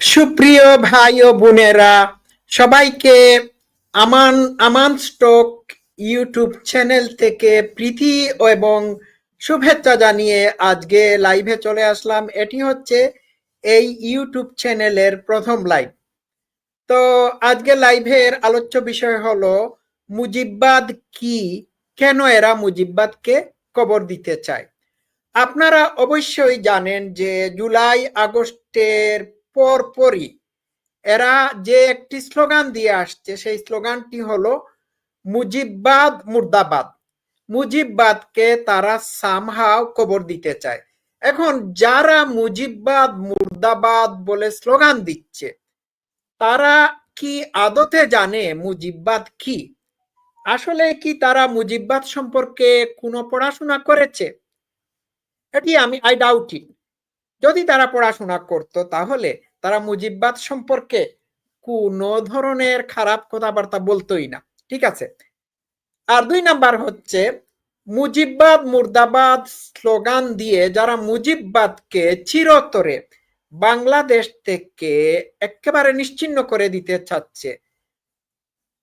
সুপ্রিয় ভাই ও বোনেরা, সবাইকে Aman Aman stock YouTube channel থেকে প্রীতি এবং শুভেচ্ছা জানিয়ে আজকে লাইভে চলে আসলাম। এটি হচ্ছে এই ইউটিউব চ্যানেলের প্রথম লাইভ তো আজকে লাইভের আলোচ্য বিষয় হলো, মুজিববাদ কি? কেন এরা মুজিববাদকে কবর দিতে চায়? আপনারা অবশ্যই জানেন যে জুলাই আগস্টের পরপরই। এরা যে একটি স্লোগান দিয়ে আসছে, সেই স্লোগানটি হলো, মুজিববাদ মুর্দাবাদ। মুজিববাদকে তারা সামহাও কবর দিতে চায়। এখন যারা মুজিববাদ মুর্দাবাদ বলে স্লোগান দিচ্ছে, তারা কি আদতে জানে মুজিববাদ কি? আসলে কি তারা মুজিববাদ সম্পর্কে কোনো পড়াশোনা করেছে? এটি আমি আই ডাউট ইট যদি তারা পড়াশোনা করত, তাহলে তারা মুজিববাদ সম্পর্কে কোনো ধরনের খারাপ কথাবার্তা বলতোই না, ঠিক আছে? আর দুই নাম্বার হচ্ছে, মুজিববাদ, মুর্দাবাদ স্লোগান দিয়ে যারা মুজিববাদকে চিরতরে বাংলাদেশ থেকে একেবারে নিশ্চিন্ন করে দিতে চাচ্ছে,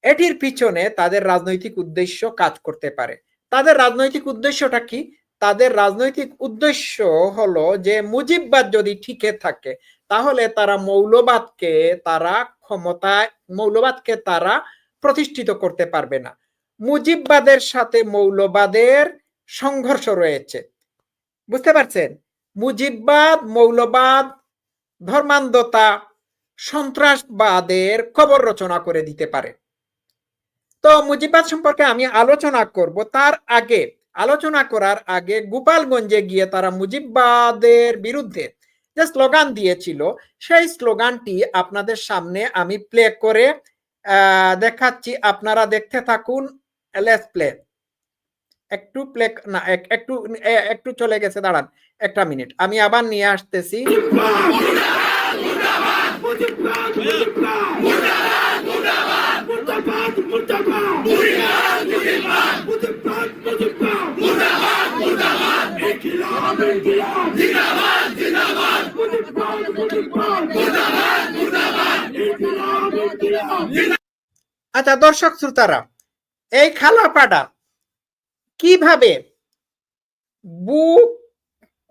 এটির পিছনে তাদের রাজনৈতিক উদ্দেশ্য কাজ করতে পারে। তাদের রাজনৈতিক উদ্দেশ্যটা কি? তাদের রাজনৈতিক উদ্দেশ্য হলো যে মুজিববাদ যদি ঠিকে থাকে তাহলে তারা মৌলবাদকে তারা ক্ষমতায় মৌলবাদকে তারা প্রতিষ্ঠিত করতে পারবে না। মুজিববাদের সাথে মৌলবাদের সংঘর্ষ রয়েছে। বুঝতে পারছেন? মুজিববাদ, মৌলবাদ, ধর্মান্ধতা, সন্ত্রাসবাদের খবর রচনা করে দিতে পারে। তো মুজিববাদ সম্পর্কে আমি আলোচনা করব। তার আগে, আলোচনা করার আগে গোপালগঞ্জে গিয়ে তারা মুজিববাদের বিরুদ্ধে যে স্লোগান দিয়েছিল সেই স্লোগানটি আপনাদের সামনে আমি প্লে করে দেখাচ্ছি আপনারা দেখতে থাকুন লেস প্লে একটু প্লে না একটু একটু চলে গেছে দাঁড়ান একটা মিনিট আমি আবার নিয়ে আসতেছি আচ্ছা দর্শক শ্রোতারা, এই খালাপাড়া কীভাবে বুক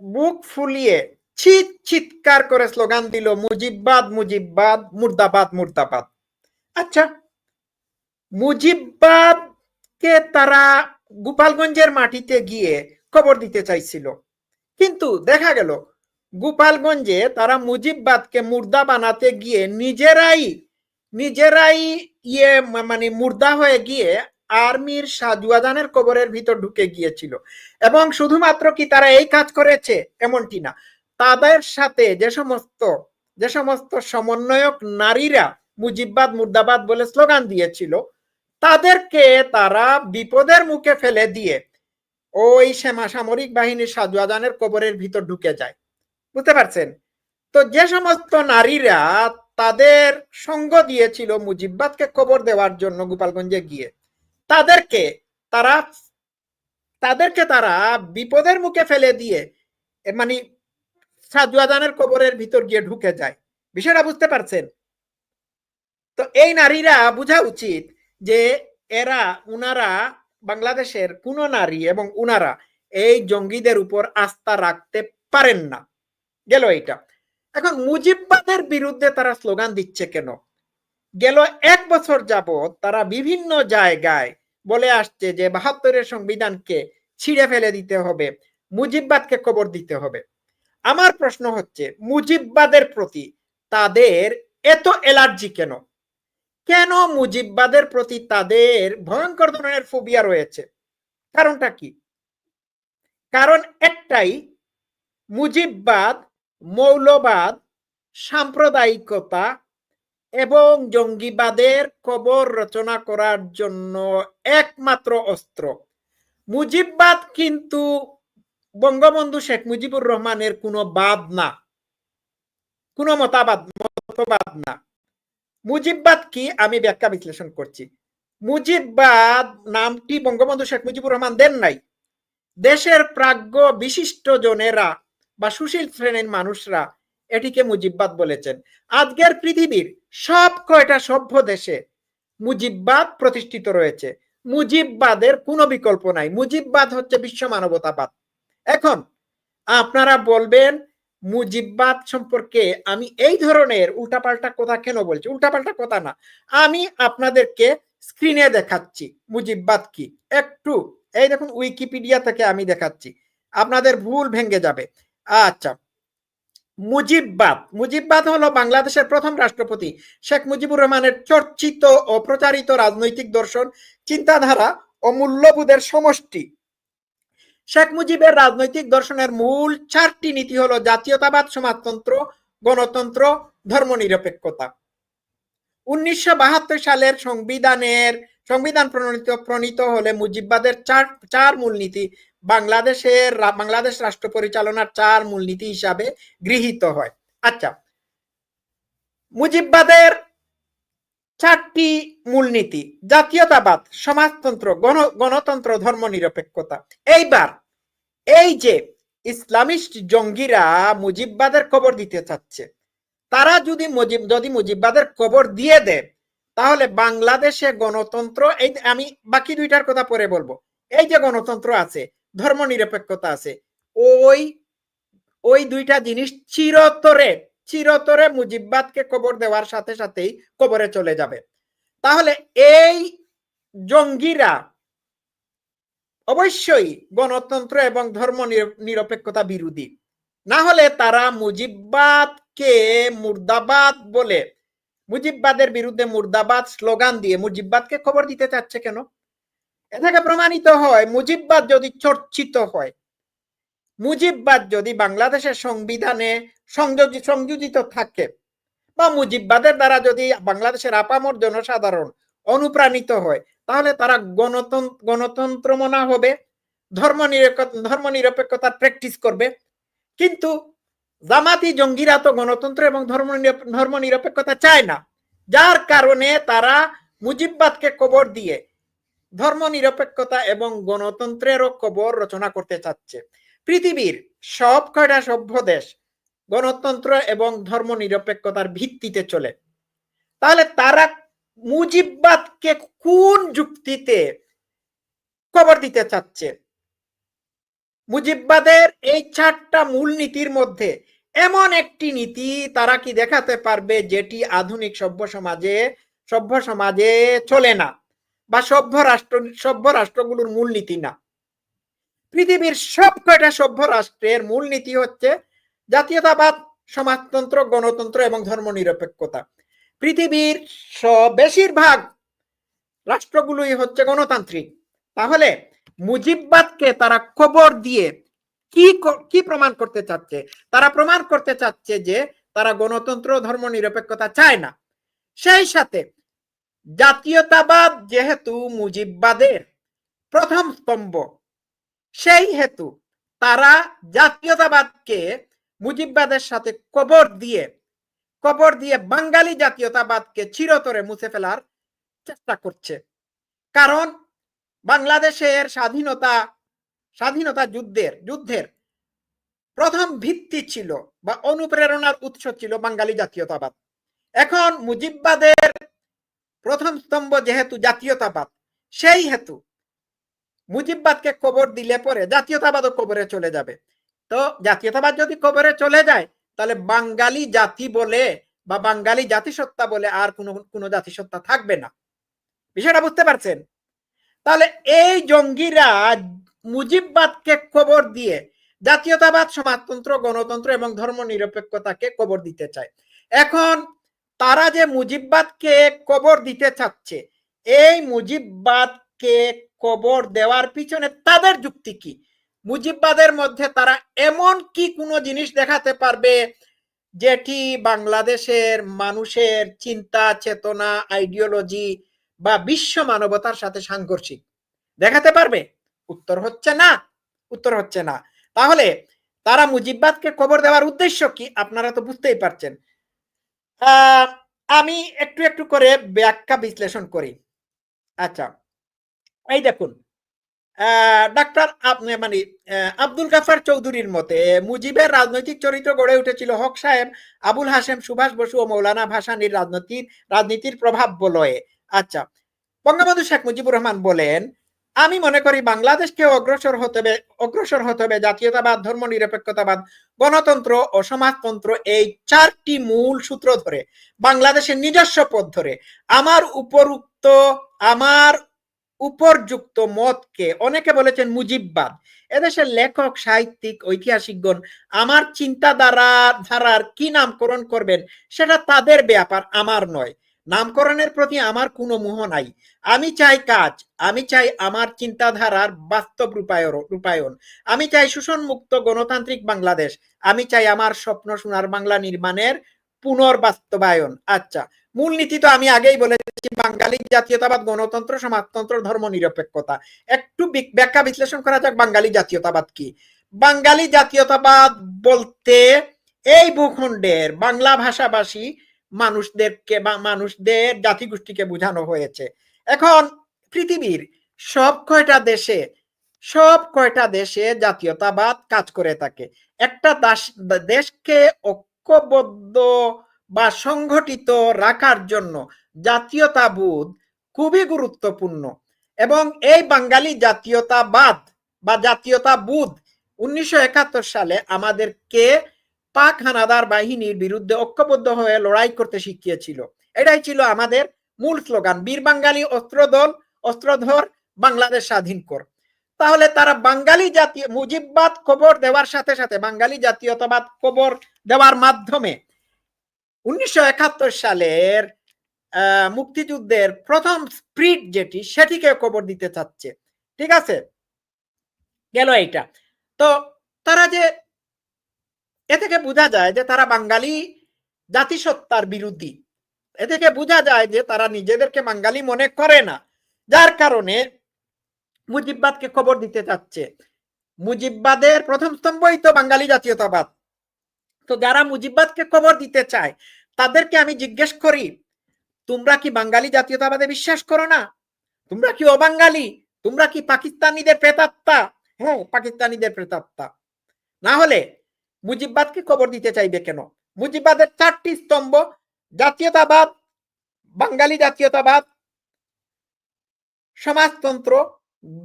বুক ফুলিয়ে চিৎ চিৎকার করে স্লোগান দিল, মুজিববাদ মুজিববাদ, মুর্দাবাদ মুর্দাবাদ? আচ্ছা মুজিববাদ কে তারা গোপালগঞ্জের মাটিতে গিয়ে খবর দিতে চাইছিল। কিন্তু দেখা গেল গোপালগঞ্জে তারা মুজিববাদকে মুর্দা বানাতে গিয়ে নিজেরাই নিজেরাই ইয়ে মানে মুর্দা হয়ে গিয়ে আর্মির সাজুয়াদানের কবরের ভিতর ঢুকে গিয়েছিল। এবং শুধুমাত্র কি তারা এই কাজ করেছে? এমনটি না। তাদের সাথে যে সমস্ত যে সমস্ত সমন্বয়ক নারীরা মুজিববাদ, মুর্দাবাদ বলে স্লোগান দিয়েছিল, তাদেরকে তারা বিপদের মুখে ফেলে দিয়ে ওই সেমা সামরিক বাহিনীর সাজুয়াদানের কবরের ভিতর ঢুকে যায়। বুঝতে পারছেন? তো যে সমস্ত নারীরা তাদের সঙ্গ দিয়েছিল মুজিববাদকে কবর দেওয়ার জন্য গোপালগঞ্জে গিয়ে, তাদেরকে তারা তাদেরকে তারা বিপদের মুখে ফেলে দিয়ে মানে সাজুয়াদানের কবরের ভিতর গিয়ে ঢুকে যায়। বিষয়টা বুঝতে পারছেন? তো এই নারীরা বোঝা উচিত যে এরা, উনারা বাংলাদেশের কোন নারী এবং উনারা এই জঙ্গিদের উপর আস্থা রাখতে পারেন না। গেল এইটা। এখন মুজিববাদের বিরুদ্ধে তারা স্লোগান দিচ্ছে কেন? গেল এক বছর যাবৎ তারা বিভিন্ন জায়গায় বলে আসছে যে বাহাত্তরের সংবিধানকে ছিঁড়ে ফেলে দিতে হবে, মুজিববাদকে কবর দিতে হবে। আমার প্রশ্ন হচ্ছে, মুজিববাদের প্রতি তাদের এত এলার্জি কেন? কেন মুজিববাদের প্রতি তাদের ভয়ঙ্কর ধরনের ফোবিয়া রয়েছে? কারণটা কি? কারণ একটাই, মুজিববাদ মৌলবাদ, সাম্প্রদায়িকতা এবং জঙ্গিবাদের কবর রচনা করার জন্য একমাত্র অস্ত্র। মুজিববাদ কিন্তু বঙ্গবন্ধু শেখ মুজিবুর রহমানের কোনো বাদ না, কোনো মতাবাদ, মতবাদ না। মুজিববাদ কি আমি ব্যাখ্যা বিশ্লেষণ করছি। মুজিববাদ নামটি বঙ্গবন্ধু শেখ মুজিবুর রহমান দেন নাই। দেশের প্রাজ্ঞ বিশিষ্ট জনেরা বা সুশীল শ্রেণির মানুষরা এটিকে মুজিববাদ বলেছেন। আজকের পৃথিবীর সব কয়টা সভ্য দেশে মুজিববাদ প্রতিষ্ঠিত রয়েছে। মুজিববাদের কোনো বিকল্প নাই। মুজিববাদ হচ্ছে বিশ্ব মানবতাবাদ। এখন আপনারা বলবেন, মুজিববাদ সম্পর্কে আমি এই ধরনের উল্টাপাল্টা কথা কেন বলছি? উল্টাপাল্টা কথা না। আমি আপনাদেরকে স্ক্রিনে দেখাচ্ছি মুজিববাদ কি। একটু, এই দেখুন, উইকিপিডিয়া থেকে আমি দেখাচ্ছি। আপনাদের ভুল ভেঙে যাবে। আচ্ছা। মুজিববাদ মুজিববাদ হলো বাংলাদেশের প্রথম রাষ্ট্রপতি শেখ মুজিবুর রহমানের চর্চিত ও প্রচারিত রাজনৈতিক দর্শন, চিন্তাধারা ও মূল্যবোধের সমষ্টি। শেখ মুজিবের রাজনৈতিক দর্শনের মূল চারটি নীতি হলো জাতীয়তাবাদ, সমাজতন্ত্র, গণতন্ত্র, ধর্মনিরপেক্ষতা। উনিশশো বাহাত্তর সালের সংবিধানের, সংবিধান প্রণীত প্রণীত হলে মুজিববাদের চার চার মূলনীতি বাংলাদেশের বাংলাদেশ রাষ্ট্র পরিচালনার চার মূলনীতি হিসাবে গৃহীত হয়। আচ্ছা মুজিববাদের চারটি মূলনীতি, জাতীয়তাবাদ, সমাজতন্ত্র, গণ, গণতন্ত্র, ধর্মনিরপেক্ষতা। এইবার এই যে ইসলামিস্ট জঙ্গিরা মুজিববাদের খবর দিতে চাচ্ছে তারা যদি মুজিব যদি মুজিববাদের কবর দিয়ে দেয় তাহলে বাংলাদেশে গণতন্ত্র, এই আমি বাকি দুইটার কথা পরে বলব। এই যে গণতন্ত্র আছে ধর্ম নিরপেক্ষতা আছে, ওই ওই দুইটা জিনিস চিরতরে চিরতরে মুজিববাদকে কবর দেওয়ার সাথে সাথেই কবরে চলে যাবে। তাহলে এই জঙ্গিরা অবশ্যই গণতন্ত্র এবং ধর্ম নিরপেক্ষতা বিরোধী। না হলে তারা মুজিববাদকে মুর্দাবাদ বলে? মুজিববাদের বিরুদ্ধে মুর্দাবাদ স্লোগান দিয়ে মুজিববাদকে খবর দিতে চাচ্ছে কেন? এ থেকে প্রমাণিত হয়, মুজিববাদ যদি চর্চিত হয়, মুজিববাদ যদি বাংলাদেশের সংবিধানে সংযোজিত থাকে বা মুজিববাদের দ্বারা যদি বাংলাদেশের আপামর জনসাধারণ অনুপ্রাণিত হয়, তাহলে তারা গণতন্ত্র গণতন্ত্র মনা হবে ধর্ম ধর্ম নিরপেক্ষতার প্র্যাকটিস করবে। কিন্তু জামাতি, জঙ্গিরা তো গণতন্ত্র এবং ধর্ম ধর্ম নিরপেক্ষতা চায় না। যার কারণে তারা মুজিববাদকে কবর দিয়ে ধর্ম নিরপেক্ষতা এবং গণতন্ত্রেরও কবর রচনা করতে চাচ্ছে। পৃথিবীর সব কয়টা সভ্য দেশ গণতন্ত্র এবং ধর্ম নিরপেক্ষতার ভিত্তিতে চলে। তাহলে তারা মুজিববাদকে কোন যুক্তিতে কবর দিতে চাচ্ছে? মুজিববাদের এই চারটা মূল নীতির মধ্যে এমন একটি নীতি তারা কি দেখাতে পারবে যেটি আধুনিক সভ্য সমাজে সভ্য সমাজে চলে না বা সভ্য রাষ্ট্র, সভ্য রাষ্ট্রগুলোর মূলনীতি না? পৃথিবীর সব কয়টা সভ্য রাষ্ট্রের মূলনীতি হচ্ছে জাতীয়তাবাদ, সমাজতন্ত্র, গণতন্ত্র এবং ধর্ম নিরপেক্ষতা পৃথিবীর বেশিরভাগ রাষ্ট্রগুলোই হচ্ছে গণতান্ত্রিক। তাহলে মুজিববাদকে তারা কবর দিয়ে কি কি প্রমাণ করতে চাচ্ছে? তারা প্রমাণ করতে চাচ্ছে যে তারা গণতন্ত্র, ধর্ম, নিরপেক্ষতা চায় না। সেই সাথে জাতীয়তাবাদ যেহেতু মুজিববাদের প্রথম স্তম্ভ, সেই হেতু তারা জাতীয়তাবাদকে মুজিববাদের সাথে কবর দিয়ে কবর দিয়ে বাঙালি জাতীয়তাবাদকে চিরতরে মুছে ফেলার চেষ্টা করছে। কারণ বাংলাদেশের স্বাধীনতা স্বাধীনতা যুদ্ধের যুদ্ধের প্রথম ভিত্তি ছিল বা অনুপ্রেরণার উৎস ছিল বাঙালি জাতীয়তাবাদ। এখন মুজিববাদের প্রথম স্তম্ভ যেহেতু জাতীয়তাবাদ, সেই হেতু মুজিববাদকে কবর দিলে পরে জাতীয়তাবাদও কবরে চলে যাবে। তো জাতীয়তাবাদ যদি কবরে চলে যায়, তাহলে বাঙালি জাতি বলে বা বাঙালি জাতিসত্তা বলে আর কোনো কোনো জাতিসত্তা থাকবে না। বিষয়টা বুঝতে পারছেন? তাহলে এই জঙ্গিরা মুজিববাদকে কবর দিয়ে জাতীয়তাবাদ, সমাজতন্ত্র, গণতন্ত্র এবং ধর্ম নিরপেক্ষতাকে কবর দিতে চায়। এখন তারা যে মুজিববাদকে কবর দিতে চাচ্ছে, এই মুজিববাদকে কবর দেওয়ার পিছনে তাদের যুক্তি কি? মুজিববাদের মধ্যে তারা এমন কি কোনো জিনিস দেখাতে পারবে যেটি বাংলাদেশের মানুষের চিন্তা, চেতনা আইডিওলজি বা বিশ্ব মানবতার সাথে সাংঘর্ষিক? দেখাতে পারবে? উত্তর হচ্ছে না, উত্তর হচ্ছে না। তাহলে তারা মুজিববাদকে খবর দেওয়ার উদ্দেশ্য কি? আপনারা তো বুঝতেই পারছেন। আমি একটু একটু করে ব্যাখ্যা বিশ্লেষণ করি। আচ্ছা এই দেখুন ডাক্তার মানে আব্দুল গাফার চৌধুরীর মতে মুজিবের রাজনৈতিক চরিত্র গড়ে উঠেছিল হক সাহেব, আবুল হাসেম সুভাষ বসু ও মৌলানা ভাসানির রাজনীতির রাজনীতির প্রভাব বলয়ে। আচ্ছা বঙ্গবন্ধু শেখ মুজিবুর রহমান বলেন আমি মনে করি বাংলাদেশকে অগ্রসর হতে হবে, অগ্রসর হতে হবে জাতীয়তাবাদ ধর্ম নিরপেক্ষতাবাদ গণতন্ত্র ও সমাজতন্ত্র এই চারটি মূল সূত্র ধরে, বাংলাদেশের নিজস্ব পথ ধরে। আমার উপরুক্ত, আমার উপরযুক্ত মতকে অনেকে বলেছেন মুজিববাদ। এদেশের লেখক, সাহিত্যিক, ঐতিহাসিকগণ আমার চিন্তাধারা ধারার কি নামকরণ করবেন সেটা তাদের ব্যাপার, আমার নয়। নামকরণের প্রতি আমার কোনো মোহ নাই। আমি চাই কাজ, আমি চাই আমার চিন্তাধারার বাস্তব রূপায়ণ। আমি চাই মুক্ত গণতান্ত্রিক বাংলাদেশ। আমি চাই আমার স্বপ্ন সোনার বাংলা নির্মাণের পুনর্বাস্তবায়ন। আচ্ছা মূলনীতি তো আমি আগেই বলেছি, বাঙালি জাতীয়তাবাদ, গণতন্ত্র, সমাজতন্ত্র, ধর্ম, নিরপেক্ষতা। একটু ব্যাখ্যা বিশ্লেষণ করা যাক, বাঙালি জাতীয়তাবাদ কি? বাঙালি জাতীয়তাবাদ বলতে এই ভূখণ্ডের বাংলা ভাষাভাষী মানুষদেরকে বা মানুষদের জাতিগোষ্ঠীকে বোঝানো হয়েছে। এখন পৃথিবীর সব কয়টা দেশে, সব কয়টা দেশে জাতীয়তাবাদ কাজ করে থাকে? একটা দেশকে ঐক্যবদ্ধ বা সংগঠিত রাখার জন্য জাতীয়তাবোধ খুবই গুরুত্বপূর্ণ। এবং এই বাঙালি জাতীয়তাবাদ বা জাতীয়তাবোধ উনিশশো একাত্তর সালে আমাদেরকে পাক হানাদার বাহিনীর বিরুদ্ধে ঐক্যবদ্ধ হয়ে লড়াই করতে শিখিয়েছিল। এটাই ছিল আমাদের মূল স্লোগান, বীর বাঙালি অস্ত্রদল অস্ত্রধর বাংলাদেশ স্বাধীন কর। তাহলে তারা বাঙালি জাতীয়, মুজিববাদ খবর দেওয়ার সাথে সাথে বাঙালি জাতীয়তাবাদ খবর দেওয়ার মাধ্যমে উনিশশো একাত্তর সালের মুক্তিযুদ্ধের প্রথম স্প্রিট যেটি, সেটিকে খবর দিতে চাচ্ছে। ঠিক আছে? গেল এইটা। তো তারা যে এ থেকে বোঝা যায় যে তারা বাঙালি জাতিসত্তার বিরোধী। এ থেকে বোঝা যায় যে তারা নিজেদেরকে বাঙালি মনে করে না। যার কারণে মুজিববাদকে খবর দিতে চাচ্ছে মুজিববাদের প্রথম স্তম্ভই তো বাঙালি জাতীয়তাবাদ। তো যারা মুজিববাদকে খবর দিতে চায়, তাদেরকে আমি জিজ্ঞেস করি, তোমরা কি বাঙালি জাতীয়তাবাদে বিশ্বাস করো না? তোমরা কি অবাঙ্গালি তোমরা কি পাকিস্তানিদের প্রেতাত্মা? হ্যাঁ পাকিস্তানিদের প্রেতাত্মা। না হলে মুজিববাদকে খবর দিতে চাইবে কেন? মুজিববাদের চারটি স্তম্ভ, জাতীয়তাবাদ, বাঙালি জাতীয়তাবাদ, সমাজতন্ত্র,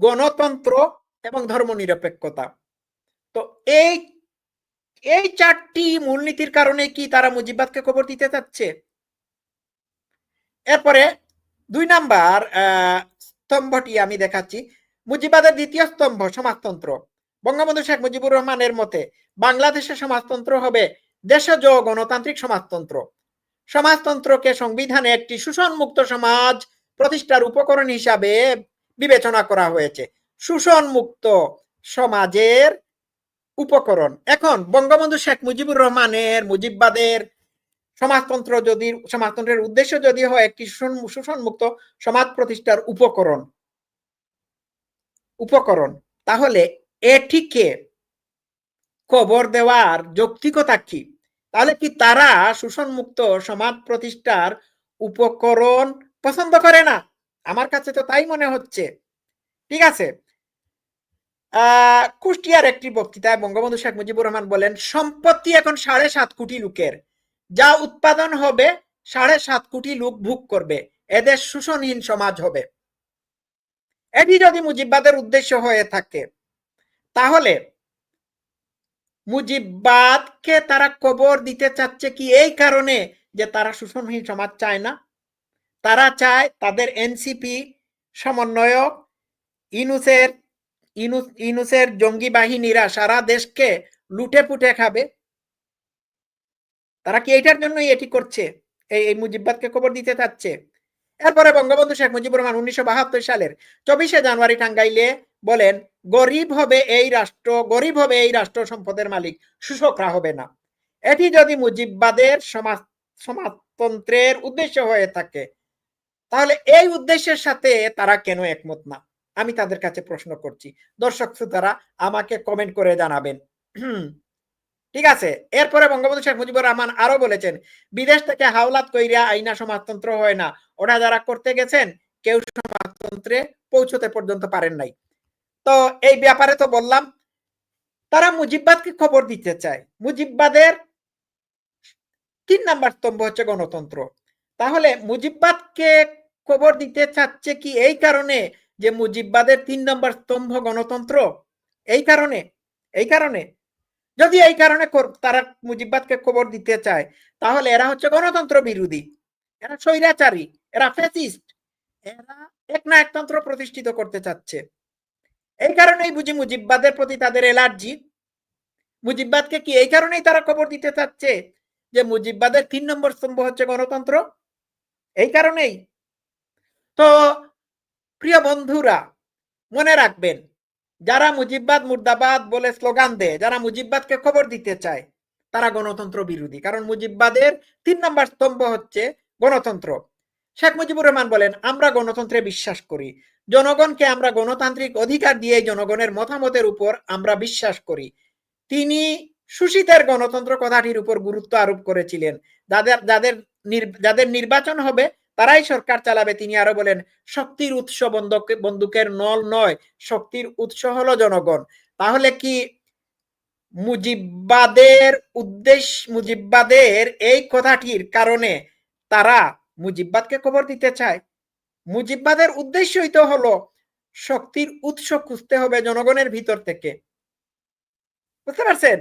গণতন্ত্র এবং ধর্ম নিরপেক্ষতা তো এই এই চারটি মূলনীতির কারণে কি তারা মুজিববাদকে খবর দিতে চাচ্ছে? এরপরে দুই নাম্বার স্তম্ভটি আমি দেখাচ্ছি। মুজিবাদের দ্বিতীয় স্তম্ভ, সমাজতন্ত্র। বঙ্গবন্ধু শেখ মুজিবুর রহমানের মতে বাংলাদেশের সমাজতন্ত্র হবে দেশজ, গণতান্ত্রিক সমাজতন্ত্র। সমাজতন্ত্রকে সংবিধানে একটি শোষণ মুক্ত সমাজ প্রতিষ্ঠার উপকরণ হিসাবে বিবেচনা করা হয়েছে। শোষণ মুক্ত সমাজের উপকরণ। এখন বঙ্গবন্ধু শেখ মুজিবুর রহমানের মুজিববাদের সমাজতন্ত্র যদি, সমাজতন্ত্রের উদ্দেশ্য যদি হয়, একটি শোষণ মুক্ত সমাজ প্রতিষ্ঠার উপকরণ। উপকরণ। তাহলে এটিকে কবর দেওয়ার যৌক্তিকতা কি? তাহলে কি তারা শোষণ মুক্ত সমাজ প্রতিষ্ঠার উপকরণ পছন্দ করে না? আমার কাছে তো তাই মনে হচ্ছে। ঠিক আছে? কুষ্টিয়ার একটি বক্তৃতায় বঙ্গবন্ধু শেখ মুজিবুর রহমান বলেন, সম্পত্তি এখন সাড়ে সাত কোটি লোকের। যা উৎপাদন হবে, সাড়ে সাত কোটি লোক ভোগ করবে। এদের শোষণহীন সমাজ হবে। এটি যদি মুজিববাদের উদ্দেশ্য হয়ে থাকে তাহলে মুজিববাদকে তারা কবর দিতে চাচ্ছে কি এই কারণে যে তারা শোষণহীন সমাজ চায় না? তারা চায় তাদের এনসিপি সমন্বয়ক ইনুসের ইনুস ইনুসের জঙ্গি বাহিনীরা সারা দেশকে লুটে পুটে খাবে। তারা কি এইটার জন্যই এটি করছে? এই এই মুজিববাদকে খবর দিতে চাচ্ছে? এরপরে বঙ্গবন্ধু শেখ মুজিবুর রহমান উনিশশো বাহাত্তর সালের চব্বিশে জানুয়ারি টাঙ্গাইলে বলেন, গরিব হবে এই রাষ্ট্র, গরিব হবে এই রাষ্ট্র সম্পদের মালিক, শোষকরা হবে না। এটি যদি মুজিববাদের সমাজ, সমাজতন্ত্রের উদ্দেশ্য হয়ে থাকে, তাহলে এই উদ্দেশ্যের সাথে তারা কেন একমত না? আমি তাদের কাছে প্রশ্ন করছি। দর্শক শ্রোতারা, আমাকে কমেন্ট করে জানাবেন। ঠিক আছে। এরপরে বঙ্গবন্ধু শেখ মুজিবুর রহমান আরও বলেছেন, বিদেশ থেকে হাওলাত কইরা আইনা সমাজতন্ত্র হয় না। ওরা যারা করতে গেছেন, কেউ সমাজতন্ত্রে পৌঁছতে পর্যন্ত পারেন নাই। তো এই ব্যাপারে তো বললাম, তারা মুজিববাদকে খবর দিতে চায়। মুজিববাদের তিন নাম্বার স্তম্ভ হচ্ছে গণতন্ত্র। তাহলে মুজিববাদকে খবর দিতে চাচ্ছে কি এই কারণে যে মুজিববাদের তিন নম্বর স্তম্ভ গণতন্ত্র? এই কারণে এই কারণে। যদি এই কারণে তারা মুজিববাদকে খবর দিতে চায়, তাহলে এরা হচ্ছে গণতন্ত্র বিরোধী। এরা স্বৈরাচারী, এরা ফেসিস্ট এরা এক না একতন্ত্র প্রতিষ্ঠিত করতে চাচ্ছে। এই কারণেই বুঝি মুজিববাদের প্রতি তাদের এলার্জি। মুজিববাদকে কি এই কারণেই তারা খবর দিতে চাচ্ছে যে মুজিববাদের তিন নম্বর স্তম্ভ হচ্ছে গণতন্ত্র? এই কারণেই। তো, প্রিয় বন্ধুরা, মনে রাখবেন, যারা মুজিববাদ মুর্দাবাদ বলে স্লোগান দেয়, যারা মুজিববাদকে খবর দিতে চায়, তারা গণতন্ত্র বিরোধী। কারণ মুজিববাদের তিন নম্বর স্তম্ভ হচ্ছে গণতন্ত্র। শেখ মুজিবুর রহমান বলেন, আমরা গণতন্ত্রে বিশ্বাস করি। জনগণকে আমরা গণতান্ত্রিক অধিকার দিয়ে জনগণের মতামতের উপর আমরা বিশ্বাস করি। তিনি সুশীতের গণতন্ত্র কথাটির উপর গুরুত্ব আরোপ করেছিলেন। যাদের যাদের যাদের নির্বাচন হবে, তারাই সরকার চালাবে। তিনি আরও বলেন, শক্তির উৎস বন্দুকের নল নয়, শক্তির উৎস হলো জনগণ। তাহলে কি মুজিববাদের উদ্দেশ্য, মুজিববাদের এই কথাটির কারণে তারা মুজিববাদকে খবর দিতে চায়? মুজিব্বাদের উদ্দেশ্যই তো হলো শক্তির উৎস খুঁজতে হবে জনগণের ভিতর থেকে। বুঝতে পারছেন?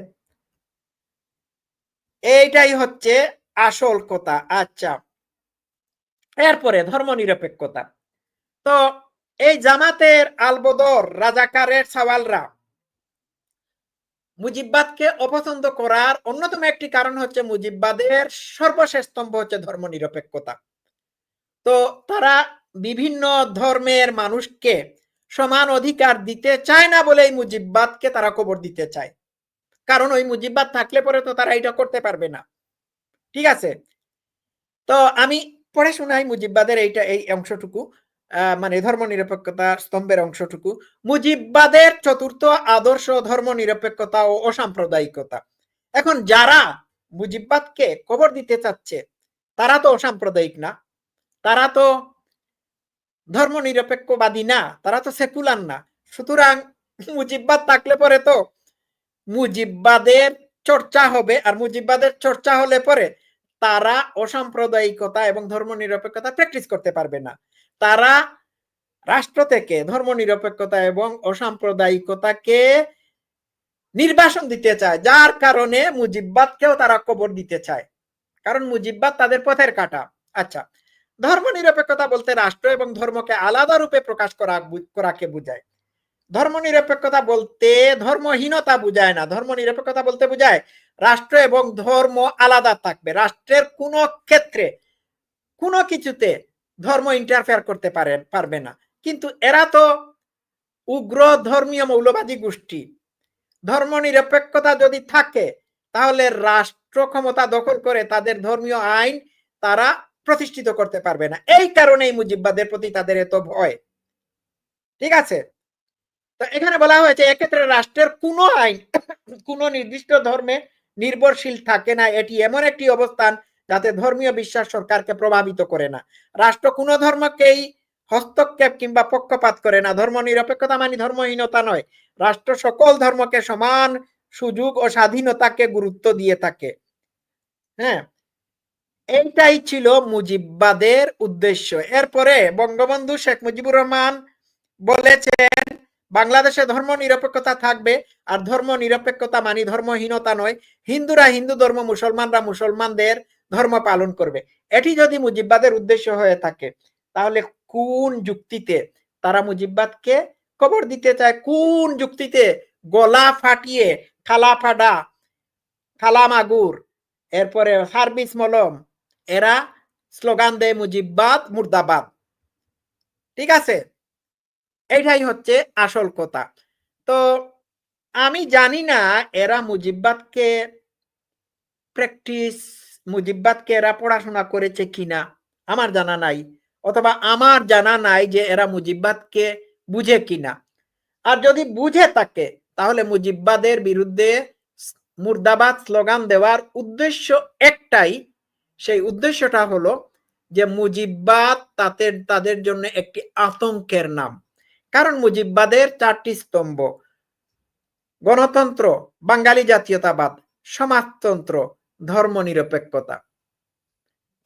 এইটাই হচ্ছে আসল কথা। আচ্ছা এরপরে ধর্ম নিরপেক্ষতা তো এই জামাতের আলবদর রাজাকারের সওয়ালরা মুজিব্বাদকে অপছন্দ করার অন্যতম একটি কারণ হচ্ছে মুজিব্বাদের সর্বশেষ স্তম্ভ হচ্ছে ধর্ম নিরপেক্ষতা তো তারা বিভিন্ন ধর্মের মানুষকে সমান অধিকার দিতে চায় না বলে এই মুজিববাদকে তারা কবর দিতে চায়। কারণ ওই মুজিববাদ থাকলে পরে তো তারা এটা করতে পারবে না। ঠিক আছে? তো আমি পড়ে শোনাই মুজিববাদের এইটা, এই অংশটুকু মানে ধর্ম নিরপেক্ষতা স্তম্ভের অংশটুকু। মুজিব্বাদের চতুর্থ আদর্শ ধর্ম নিরপেক্ষতা ও অসাম্প্রদায়িকতা। এখন যারা মুজিববাদকে কবর দিতে চাচ্ছে, তারা তো অসাম্প্রদায়িক না। তারা তো ধর্ম নিরপেক্ষবাদী না, তারা তো সেকুলার না। সুতরাং মুজিববাদ থাকলে পরে তো মুজিববাদের চর্চা হবে, আর মুজিববাদের চর্চা হলে পরে তারা অসাম্প্রদায়িকতা এবং ধর্ম নিরপেক্ষতা প্র্যাকটিস করতে পারবে না। তারা রাষ্ট্র থেকে ধর্ম নিরপেক্ষতা এবং অসাম্প্রদায়িকতাকে নির্বাসন দিতে চায়, যার কারণে মুজিববাদকেও তারা কবর দিতে চায়। কারণ মুজিববাদ তাদের পথের কাটা। আচ্ছা ধর্ম নিরপেক্ষতা বলতে রাষ্ট্র এবং ধর্মকে আলাদা রূপে প্রকাশ করা করাকে বুঝায়। ধর্ম নিরপেক্ষতা বলতে ধর্মহীনতা বুঝায় না। ধর্ম নিরপেক্ষতা বলতে বুঝায় রাষ্ট্র এবং ধর্ম আলাদা থাকবে। রাষ্ট্রের কোন ক্ষেত্রে কোনো কিছুতে ধর্ম ইন্টারফেয়ার করতে পারে, পারবে না। কিন্তু এরা তো উগ্র ধর্মীয় মৌলবাদী গোষ্ঠী। ধর্ম নিরপেক্ষতা যদি থাকে, তাহলে রাষ্ট্র ক্ষমতা দখল করে তাদের ধর্মীয় আইন তারা প্রতিষ্ঠিত করতে পারবে না। এই কারণেই মুজিববাদের প্রতি তাদের এত ভয়। ঠিক আছে? তো এখানে বলা হয়েছে, এক্ষেত্রে রাষ্ট্রের কোনো আইন, কোন নির্দিষ্ট ধর্মে নির্ভরশীল থাকে না। এটি এমন একটি অবস্থান যাতে ধর্মীয় বিশ্বাস সরকারকে প্রভাবিত করে না। রাষ্ট্র কোনো ধর্মকেই হস্তক্ষেপ কিংবা পক্ষপাত করে না। ধর্ম নিরপেক্ষতা মানে ধর্মহীনতা নয়। রাষ্ট্র সকল ধর্মকে সমান সুযোগ ও স্বাধীনতাকে গুরুত্ব দিয়ে থাকে। হ্যাঁ? এইটাই ছিল মুজিববাদের উদ্দেশ্য। এরপরে বঙ্গবন্ধু শেখ মুজিবুর রহমান বলেছেন, বাংলাদেশে ধর্ম নিরপেক্ষতা থাকবে, আর ধর্ম নিরপেক্ষতা মানি ধর্মহীনতা নয়। হিন্দুরা হিন্দু ধর্ম, মুসলমানরা মুসলমানদের ধর্ম পালন করবে। এটি যদি মুজিববাদের উদ্দেশ্য হয়ে থাকে, তাহলে কোন যুক্তিতে তারা মুজিববাদকে কবর দিতে চায়? কোন যুক্তিতে গলা ফাটিয়ে খালা ফাডা খালা মাগুর, এরপরে সার্ভিস মলম এরা স্লোগান দেয় মুজিববাদ, মুর্দাবাদ। ঠিক আছে? এইটাই হচ্ছে আসল কথা। তো আমি জানি না এরা মুজিববাদকে প্র্যাকটিস মুজিববাদকে এরা পড়াশোনা করেছে কিনা, আমার জানা নাই। অথবা আমার জানা নাই যে এরা মুজিববাদকে বুঝে কিনা। আর যদি বুঝে থাকে, তাহলে মুজিববাদের বিরুদ্ধে মুর্দাবাদ স্লোগান দেওয়ার উদ্দেশ্য একটাই সেই উদ্দেশ্যটা হলো যে মুজিববাদ তাদের তাদের জন্য একটি আতঙ্কের নাম। কারণ মুজিববাদের চারটি স্তম্ভ, গণতন্ত্র, বাঙালি জাতীয়তাবাদ, সমাজতন্ত্র, ধর্মনিরপেক্ষতা।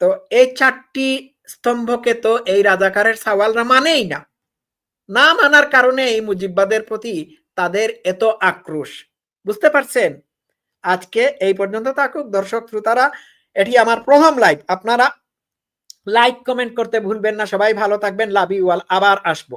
তো এই চারটি স্তম্ভকে তো এই রাজাকারের সাওয়ালরা মানেই না। না মানার কারণে এই মুজিববাদের প্রতি তাদের এত আক্রোশ। বুঝতে পারছেন? আজকে এই পর্যন্ত থাকুক, দর্শক, শ্রোতারা এটি আমার প্রথম লাইভ আপনারা লাইক কমেন্ট করতে ভুলবেন না। সবাই ভালো থাকবেন। লাভ ইউ আল আবার আসব।